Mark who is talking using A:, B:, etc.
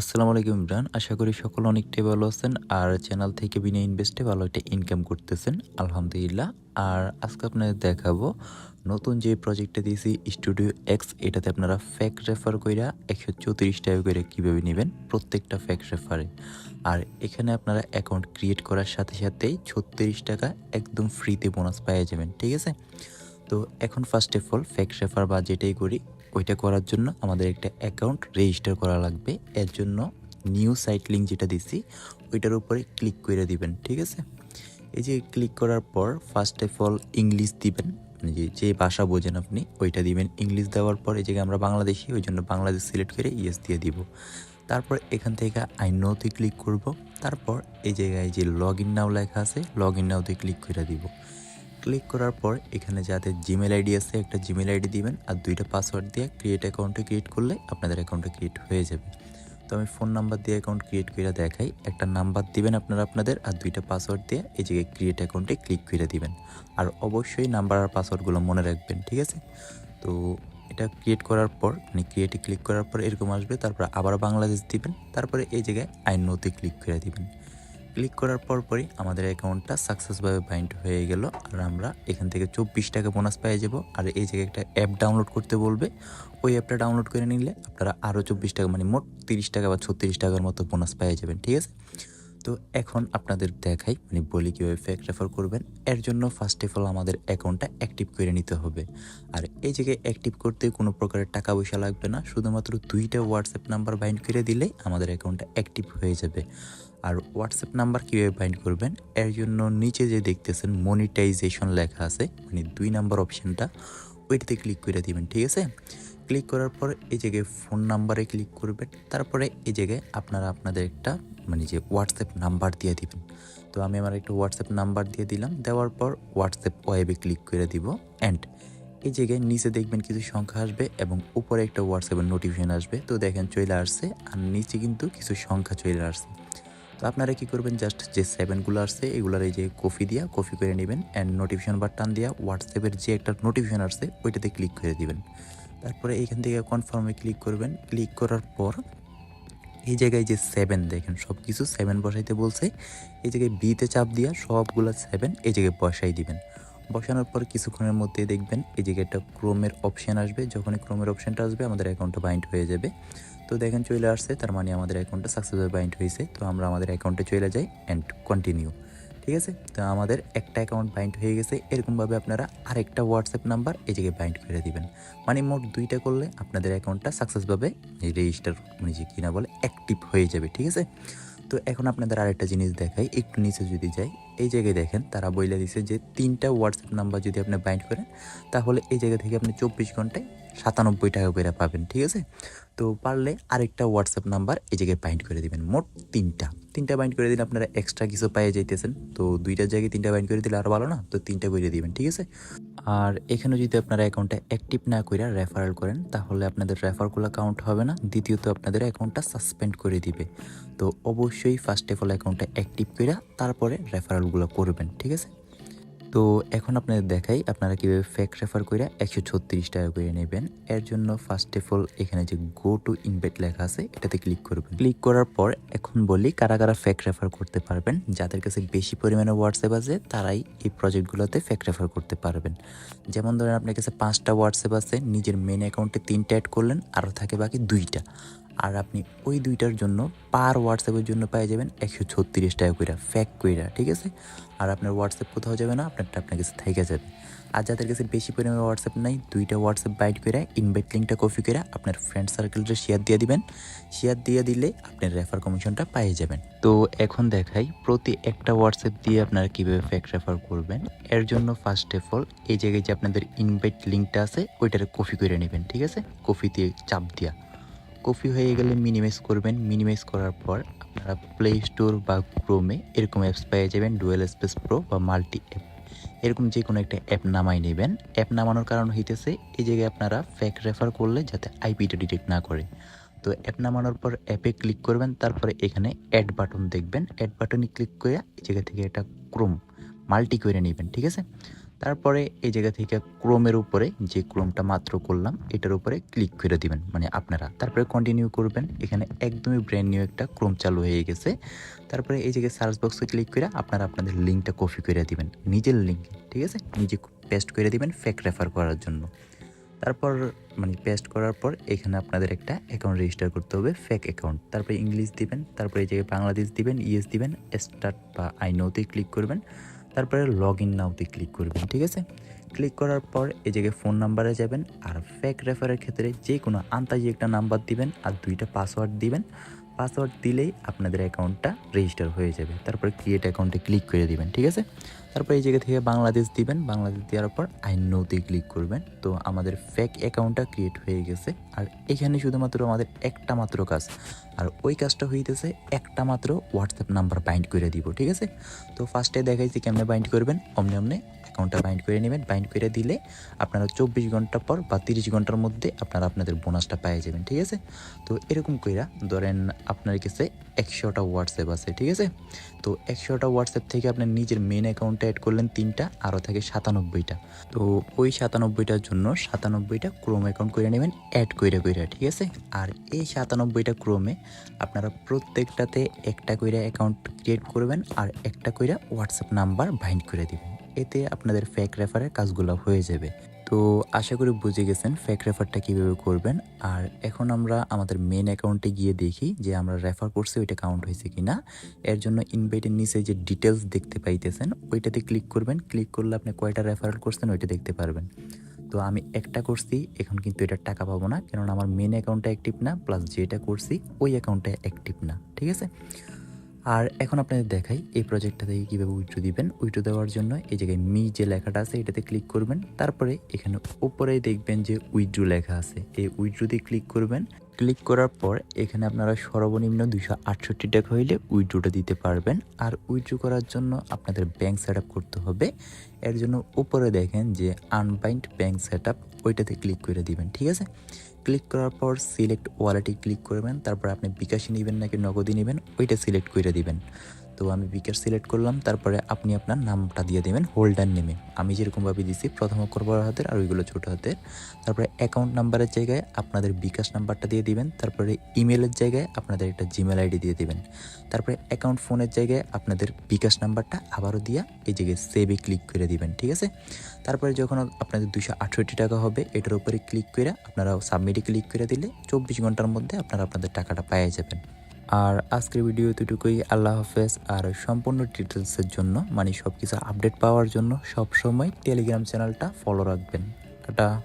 A: আসসালামু আলাইকুম ইমরান। আশা করি সকল অনেকটাই ভালো আছেন। আর চ্যানেল থেকে বিনা ইনভেস্টে ভালো একটা ইনকাম করতেছেন। আলহামদুলিল্লাহ। আর আজকে আপনাদের দেখাবো নতুন যে প্রজেক্টটা দিয়েছি স্টুডিও এক্স এটাতে আপনারা ফ্যাক রেফার কইরা একশো চৌত্রিশ টাকা করে কীভাবে নেবেন প্রত্যেকটা ফ্যাক রেফারে আর এখানে আপনারা অ্যাকাউন্ট ক্রিয়েট করার সাথে সাথেই ছত্রিশ টাকা একদম ফ্রিতে বোনাস পেয়ে যাবেন। ঠিক আছে? তো এখন ফার্স্ট অফ অল ফ্যাক রেফার বা যেটাই করি ওইটা করার জন্য আমাদের একটা অ্যাকাউন্ট রেজিস্টার করা লাগবে। এর জন্য নিউ সাইট লিঙ্ক যেটা দিছি, ওইটার উপরে ক্লিক করে দিবেন, ঠিক আছে? এই যে ক্লিক করার পর ফার্স্ট অফ অল ইংলিশ দিবেন মানে যে যে ভাষা বোঝেন আপনি, ওইটা দিবেন। ইংলিশ দেওয়ার পর এই জায়গায় আমরা বাংলাদেশি, ওই জন্য বাংলাদেশ সিলেক্ট করে ইয়েস দিয়ে দিব। তারপর এখান থেকে আই নোতে ক্লিক করব। তারপর এই জায়গায় যে লগ ইন নাও লেখা আছে লগ ইন নাওতে ক্লিক করে দিব। ক্লিক করার পর এখানে যাদের জিমেল আইডি আছে, একটা জিমেল আইডি দিবেন আর দুইটা পাসওয়ার্ড দিয়ে ক্রিয়েট অ্যাকাউন্টে ক্রিয়েট করলে আপনাদের অ্যাকাউন্টে ক্রিয়েট হয়ে যাবে। তো আমি ফোন নাম্বার দিয়ে অ্যাকাউন্ট ক্রিয়েট করে দেখাই। একটা নাম্বার দিবেন আপনারা আপনাদের আর দুইটা পাসওয়ার্ড দিয়ে এই জায়গায় ক্রিয়েট অ্যাকাউন্টে ক্লিক করে দিবেন। আর অবশ্যই নাম্বার আর পাসওয়ার্ডগুলো মনে রাখবেন, ঠিক আছে? তো এটা ক্রিয়েট করার পর মানে ক্রিয়েটে ক্লিক করার পর এরকম আসবে, তারপর আবার বাংলাদেশ দিবেন, তারপরে এই জায়গায় আইন নোতে ক্লিক করে দিবেন। ক্লিক করার পর পরই আমাদের অ্যাকাউন্টটা সাকসেসভাবে বাইন্ড হয়ে গেল। আর আমরা এখান থেকে চব্বিশ টাকা বোনাস পেয়ে যাব। আর এই জায়গায় একটা অ্যাপ ডাউনলোড করতে বলবে। ওই অ্যাপটা ডাউনলোড করে নিলে আপনারা আরও চব্বিশ টাকা মানে মোট তিরিশ টাকা বা ছত্রিশ টাকার মতো বোনাস পেয়ে যাবেন, ঠিক আছে? তো এখন আপনাদের দেখাই মানে বলি কীভাবে ফেক রেফার করবেন। এর জন্য ফার্স্ট অফ অল আমাদের অ্যাকাউন্টটা অ্যাক্টিভ করে নিতে হবে। আর এই জায়গায় অ্যাক্টিভ করতে কোনো প্রকারের টাকা পয়সা লাগবে না। শুধুমাত্র দুইটা হোয়াটসঅ্যাপ নাম্বার বাইন্ড করে দিলেই আমাদের অ্যাকাউন্টটা অ্যাক্টিভ হয়ে যাবে। আর হোয়াটসঅ্যাপ নাম্বার কীভাবে বাইন্ড করবেন? এর জন্য নিচে যে দেখতেছেন মনিটাইজেশন লেখা আছে মানে দুই নাম্বার অপশানটা ওইটাতে ক্লিক করে দিবেন, ঠিক আছে? ক্লিক করার পর এই জায়গায় ফোন নাম্বারে ক্লিক করবেন। তারপরে এই জায়গায় আপনারা আপনাদের একটা মানে যে হোয়াটসঅ্যাপ নাম্বার দিয়ে দিবেন। তো আমি আমার একটা হোয়াটসঅ্যাপ নাম্বার দিয়ে দিলাম। দেওয়ার পর হোয়াটসঅ্যাপ ওয়েবে ক্লিক করে দিব অ্যান্ড এই জায়গায় নিচে দেখবেন কিছু সংখ্যা আসবে এবং উপরে একটা হোয়াটসঅ্যাপের নোটিফিকেশন আসবে। তো দেখেন চলে আসছে আর নিচে কিন্তু কিছু সংখ্যা চলে আসছে। তো আপনারা কি করবেন? জাস্ট যে সেভেনগুলো আসছে, এগুলার এই যে কফি দিয়া কফি করে নেবেন অ্যান্ড নোটিফিকেশন বাটন দিয়া হোয়াটসঅ্যাপের যে একটা নোটিফিকেশন আসছে, ওইটাতে ক্লিক করে দিবেন। তারপরে এইখান থেকে কনফার্মে ক্লিক করবেন। ক্লিক করার পর এই জায়গায় যে সেভেন দেখেন সব কিছু সেভেন বসাইতে বলছে। এই জায়গায় বিতে চাপ দিয়া সবগুলো সেভেন এই জায়গায় বসাই দিবেন। বসানোর পর কিছুক্ষণের মধ্যে দেখবেন এই জায়গায় একটা ক্রোমের অপশান আসবে। যখনই ক্রোমের অপশানটা আসবে, আমাদের অ্যাকাউন্টটা বাইন্ড হয়ে যাবে। তো দেখেন চলে আসছে, তার মানে আমাদের অ্যাকাউন্টটা সাকসেসফুল বাইন্ড হয়েছে। তো আমরা আমাদের অ্যাকাউন্টে চলে যাই অ্যান্ড কন্টিনিউ ঠিক আছে? তো আমাদের একটা অ্যাকাউন্ট বাইন্ড হয়ে গেছে। এরকমভাবে আপনারা আরেকটা হোয়াটসঅ্যাপ নাম্বার এই জায়গায় বাইন্ড করে দিবেন। মানে মোট দুইটা করলে আপনাদের অ্যাকাউন্টটা সাকসেসভাবে রেজিস্টার মানে যে কিনা বলে অ্যাক্টিভ হয়ে যাবে। ঠিক আছে? তো এখন আপনাদের আরেকটা জিনিস দেখাই, একটু নিচে যদি যাই, এই জায়গায় দেখেন তারা বইলে দিছে যে তিনটা হোয়াটসঅ্যাপ নাম্বার যদি আপনি বাইন্ড করেন, তাহলে এই জায়গা থেকে আপনি চব্বিশ ঘন্টায় সাতানব্বই টাকা করে পাবেন, ঠিক আছে? তো পারলে আরেকটা হোয়াটসঅ্যাপ নাম্বার এই জায়গায় বাইন্ড করে দিবেন, মোট তিনটা। তিনটা বাইন্ড করে দিলে আপনারা এক্সট্রা কিছু পেয়ে যাইতেছেন। তো দুইটার জায়গায় তিনটা বাইন্ড করে দিলে আরও ভালো না? তো তিনটা করে দিবেন, ঠিক আছে? আর এখানে যদি আপনারা অ্যাকাউন্টটা অ্যাক্টিভ না করে রেফারেল করেন, তাহলে আপনাদের রেফারগুলো কাউন্ট হবে না। দ্বিতীয়ত আপনাদের অ্যাকাউন্টটা সাসপেন্ড করে দিবে। তো অবশ্যই ফার্স্ট অফ অল অ্যাকাউন্টটা অ্যাক্টিভ করে তারপরে রেফারেলগুলো করবেন, ঠিক আছে? তো এখন আপনাদের দেখাই আপনারা কীভাবে ফেক রেফার করে একশো ছত্রিশ টাকা করে নেবেন। এর জন্য ফার্স্ট অফ অল এখানে যে গো টু ইনভেট লেখা আছে, এটাতে ক্লিক করবেন। ক্লিক করার পর এখন বলি কারা কারা ফেক রেফার করতে পারবেন। যাদের কাছে বেশি পরিমাণে হোয়াটসঅ্যাপ আছে, তারাই এই প্রজেক্টগুলোতে ফেক রেফার করতে পারবেন। যেমন ধরেন আপনার কাছে পাঁচটা হোয়াটসঅ্যাপ আছে, নিজের মেন অ্যাকাউন্টে তিনটা অ্যাড করলেন আরও থাকে বাকি দুইটা। আর আপনি ওই দুইটার জন্য পার হোয়াটসঅ্যাপের জন্য পেয়ে যাবেন একশো ছত্রিশ টাকা কইরা ফ্যাক কইরা, ঠিক আছে? আর আপনার হোয়াটসঅ্যাপ কোথাও যাবে না, আপনারটা আপনার কাছে থেকে যাবে। আর যাদের কাছে বেশি পরিমাণে হোয়াটসঅ্যাপ নাই, দুইটা হোয়াটসঅ্যাপ বাইট করে ইনভাইট লিঙ্কটা কপি করে আপনার ফ্রেন্ড সার্কেলটা শেয়ার দিয়ে দিবেন। শেয়ার দিয়ে দিলে আপনার রেফার কমিশনটা পেয়ে যাবেন। তো এখন দেখাই প্রতি একটা হোয়াটসঅ্যাপ দিয়ে আপনারা কীভাবে ফ্যাক রেফার করবেন। এর জন্য ফার্স্ট অফ অল এই জায়গায় যে আপনাদের ইনভাইট লিঙ্কটা আছে, ওইটারে কপি করে নেবেন, ঠিক আছে? কপি দিয়ে চাপ দিয়া। কপি হয়ে গেলে মিনিমাইজ করবেন। মিনিমাইজ করার পর আপনারা প্লে স্টোর বা ক্রোমে এরকম অ্যাপস পেয়ে যাবেন ডুয়েল স্পেস প্রো বা মাল্টি অ্যাপ এরকম যে কোনো একটা অ্যাপ নামাই নেবেন। অ্যাপ নামানোর কারণ হইতেছে, এই জায়গায় আপনারা ফ্যাক রেফার করলে যাতে আইপিটা ডিটেক্ট না করে। তো অ্যাপ নামানোর পর অ্যাপে ক্লিক করবেন, তারপরে এখানে অ্যাড বাটন দেখবেন। অ্যাড বাটনে ক্লিক করে এই জায়গা থেকে একটা ক্রোম মাল্টি করে নেবেন, ঠিক আছে? তারপরে এই জায়গা থেকে ক্রোমের উপরে যে ক্রোমটা মাত্র করলাম, এটার উপরে ক্লিক করে দিবেন মানে আপনারা। তারপরে কন্টিনিউ করবেন, এখানে একদমই ব্র্যান্ড নিউ একটা ক্রোম চালু হয়ে গেছে। তারপরে এই জায়গায় সার্চ বক্সে ক্লিক করে আপনারা আপনাদের লিঙ্কটা কপি করে দিবেন, নিজের লিঙ্ক ঠিক আছে? নিজে পেস্ট করে দিবেন ফেক রেফার করার জন্য। তারপর মানে পেস্ট করার পর এখানে আপনাদের একটা অ্যাকাউন্ট রেজিস্টার করতে হবে ফেক অ্যাকাউন্ট তারপরে ইংলিশ দিবেন, তারপরে এই জায়গায় বাংলাদেশ দিবেন ইএস দিবেন স্টার্ট বা আই নোতে ক্লিক করবেন। তারপরে লগ ইন নাওতে ক্লিক করবেন, ঠিক আছে? ক্লিক করার পর এই জায়গায় ফোন নাম্বারে যাবেন আর ফেক রেফারের ক্ষেত্রে যে কোনো আন্তাজি একটা নাম্বার দিবেন আর দুইটা পাসওয়ার্ড দিবেন। পাসওয়ার্ড দিলেই আপনাদের অ্যাকাউন্টটা রেজিস্টার হয়ে যাবে। তারপরে ক্রিয়েট অ্যাকাউন্টে ক্লিক করে দিবেন, ঠিক আছে? তারপর এই জায়গা থেকে বাংলাদেশ দিবেন, বাংলাদেশ দেওয়ার পর আই নোতে ক্লিক করবেন। তো আমাদের ফেক অ্যাকাউন্টটা ক্রিয়েট হয়ে গেছে। আর এখানে শুধুমাত্র আমাদের একটা মাত্র কাজ। আর ওই কাজটা হইতেছে একটা মাত্র হোয়াটসঅ্যাপ নাম্বার বাইন্ড করে দিব, ঠিক আছে? তো ফার্স্টে দেখাইছি কেমনে বাইন্ড করবেন, অমনে অমনি অ্যাকাউন্টটা বাইন্ড করে নেবেন। বাইন্ড করে দিলে আপনারা চব্বিশ ঘণ্টা পর বা তিরিশ ঘণ্টার মধ্যে আপনারা আপনাদের বোনাসটা পেয়ে যাবেন, ঠিক আছে? তো এরকম কইরা ধরেন আপনার কাছে একশোটা হোয়াটসঅ্যাপ আছে, ঠিক আছে? তো একশোটা হোয়াটসঅ্যাপ থেকে আপনার নিজের মেন অ্যাকাউন্টে অ্যাড করলেন তিনটা, আরও থাকে সাতানব্বইটা। তো ওই সাতানব্বইটার জন্য সাতানব্বইটা ক্রোম অ্যাকাউন্ট করে নেবেন অ্যাড কইরা কইরা, ঠিক আছে? আর এই সাতানব্বইটা ক্রোমে আপনারা প্রত্যেকটাতে একটা কইরা অ্যাকাউন্ট ক্রিয়েট করবেন আর একটা কইরা হোয়াটসঅ্যাপ নাম্বার বাইন্ড করে দিবেন। এতে আপনাদের ফেক রেফারের কাজগুলো হয়ে যাবে। তো আশা করি বুঝে গেছেন ফেক রেফারটা কীভাবে করবেন। আর এখন আমরা আমাদের মেন অ্যাকাউন্টে গিয়ে দেখি যে আমরা রেফার করছি ওইটা কাউন্ট হয়েছে কি না এর জন্য ইনভাইটের নিচে যে ডিটেলস দেখতে পাইতেছেন, ওইটাতে ক্লিক করবেন। ক্লিক করলে আপনি কয়টা রেফারেল করছেন ওইটা দেখতে পারবেন। তো আমি একটা করছি, এখন কিন্তু এটা টাকা পাবো না। কেননা আমার মেন অ্যাকাউন্টটা অ্যাক্টিভ না প্লাস যেটা করছি, ওই অ্যাকাউন্টটা অ্যাক্টিভ না। ঠিক আছে? আর এখন আপনাদের দেখাই এই প্রজেক্টটা থেকে কীভাবে উইড্রো দিবেন। উইড্রো দেওয়ার জন্য এই জায়গায় মি যে লেখাটা আছে এটাতে ক্লিক করবেন। তারপরে এখানে উপরেই দেখবেন যে উইড্রো লেখা আছে। এই উইড্রোতে ক্লিক করবেন। ক্লিক করার পর এখানে আপনারা সর্বনিম্ন দুশো আটষট্টি টাকা হইলে উইড্রোটা দিতে পারবেন। আর উইড্রো করার জন্য আপনাদের ব্যাংক সেট করতে হবে। এর জন্য উপরে দেখেন যে আনবাইন্ড ব্যাংক সেট ওইটাতে ক্লিক করে দিবেন, ঠিক আছে? ক্লিক করার পর সিলেক্ট ওয়ালেটে ক্লিক করবেন, তারপর আপনি বিকাশে নেবেন নাকি নগদে নেবেন, ওইটা সিলেক্ট করে দিবেন। তো আমি বিকাশ সিলেক্ট করলাম, তারপরে আপনি আপনার নামটা দিয়ে দেবেন, হোল্ডার নেমে। আমি যেরকমভাবে দিছি, প্রথম অক্ষর বড় হাতের আর ওইগুলো ছোটো হাতের। তারপরে অ্যাকাউন্ট নাম্বারের জায়গায় আপনাদের বিকাশ নাম্বারটা দিয়ে দিবেন, তারপরে ইমেলের জায়গায় আপনাদের একটা জিমেল আইডি দিয়ে দিবেন। তারপরে অ্যাকাউন্ট ফোনের জায়গায় আপনাদের বিকাশ নাম্বারটা আবারও দিয়া এই জায়গায় সেভে ক্লিক করে দিবেন, ঠিক আছে? তারপরে যখন আপনাদের দুশো আটষট্টি টাকা হবে, এটার উপরে ক্লিক করে আপনারা সাবমিটে ক্লিক করে দিলে চব্বিশ ঘণ্টার মধ্যে আপনারা আপনাদের টাকাটা পেয়ে যাবেন। আর আজকের ভিডিও এতটুকুই। আল্লাহ হাফেজ। আর সম্পূর্ণ ডিটেলসের জন্য মানে সব কিছু আপডেট পাওয়ার জন্য সবসময় টেলিগ্রাম চ্যানেলটা ফলো রাখবেন। টাটা।